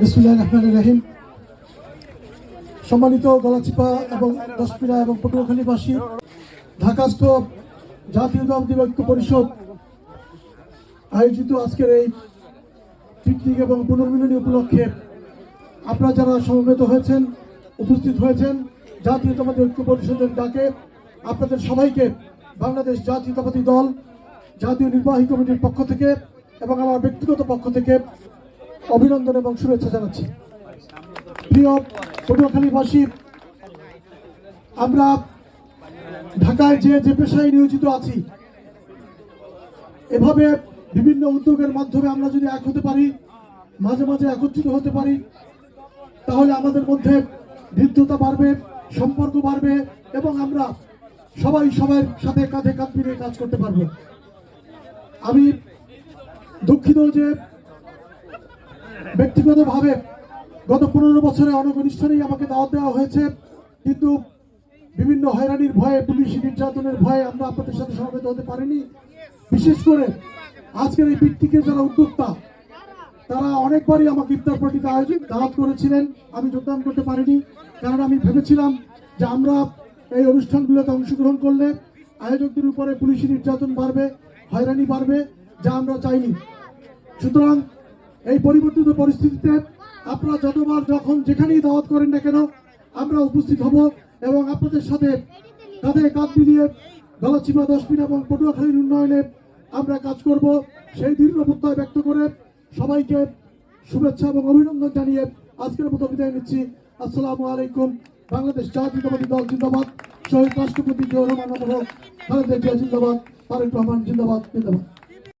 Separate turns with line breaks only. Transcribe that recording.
বিসমুল্লাহ রহমান রাহিম। সম্মানিত গলাচিপা এবং দশপিরা এবং পটুয়াখালীবাসী ঢাকাস্থ জাতীয় ঐক্য পরিষদ আয়োজিত আজকের এই পিকনিক এবং পুনর্মিলনী উপলক্ষে আপনারা যারা সমবেত হয়েছেন, উপস্থিত হয়েছেন, জাতীয়তাবাদী ঐক্য পরিষদের ডাকে আপনাদের সবাইকে বাংলাদেশ জাতীয়তাবাদী দল, জাতীয় নির্বাহী কমিটির পক্ষ থেকে এবং আমার ব্যক্তিগত পক্ষ থেকে অভিনন্দন এবং শুভেচ্ছা জানাচ্ছি। প্রিয় পটুয়াখালীবাসী আমরা ঢাকায় যে যে পেশায় নিয়োজিত আছি, এভাবে বিভিন্ন উদ্যোগের মাধ্যমে আমরা যদি এক হতে পারি, মাঝে মাঝে একত্রিত হতে পারি, তাহলে আমাদের মধ্যে বৃদ্ধতা বাড়বে, সম্পর্ক বাড়বে এবং আমরা সবাই সবার সাথে কাঁধে কাঁধ মিলিয়ে কাজ করতে পারব। আমি দুঃখিত যে ব্যক্তিগতভাবে গত পনেরো বছরে অনেক অনুষ্ঠানেই আমাকে দাওয়াত দেওয়া হয়েছে, কিন্তু বিভিন্ন হয়রানির ভয়ে, পুলিশি নির্যাতনের ভয়ে আমরা আপনাদের সাথে সমবেত হতে পারিনি। বিশেষ করে আজকের এই পিকনিকের যারা উদ্যোক্তা, তারা অনেকবারই আমাকে ইফতার পার্টিতে আয়োজন, দাওয়াত করেছিলেন। আমি যোগদান করতে পারিনি, কারণ আমি ভেবেছিলাম যে আমরা এই অনুষ্ঠানগুলোতে অংশগ্রহণ করলে আয়োজকদের উপরে পুলিশি নির্যাতন বাড়বে, হয়রানি বাড়বে, যা আমরা চাইনি। সুতরাং এই পরিবর্তিত পরিস্থিতিতে আপনারা যতবার যখন যেখানেই দাওয়াত করেন না কেন, আমরা উপস্থিত হব এবং আপনাদের সাথে কাঁধে কাঁধ মিলিয়ে গলাচিপা দশমিন এবং পটুয়াখালীর উন্নয়নে আমরা কাজ করব। সেই দৃঢ় প্রত্যয় ব্যক্ত করে সবাইকে শুভেচ্ছা এবং অভিনন্দন জানিয়ে আজকের মতো বিদায় নিচ্ছি। আসসালামু আলাইকুম। বাংলাদেশ জাতীয়তাবাদী দল জিন্দাবাদ। শহীদ রাষ্ট্রপতি জিয়া রহমান খালেদা জিয়া জিন্দাবাদ। তারেক রহমান জিন্দাবাদ। জিন্দাবাদ।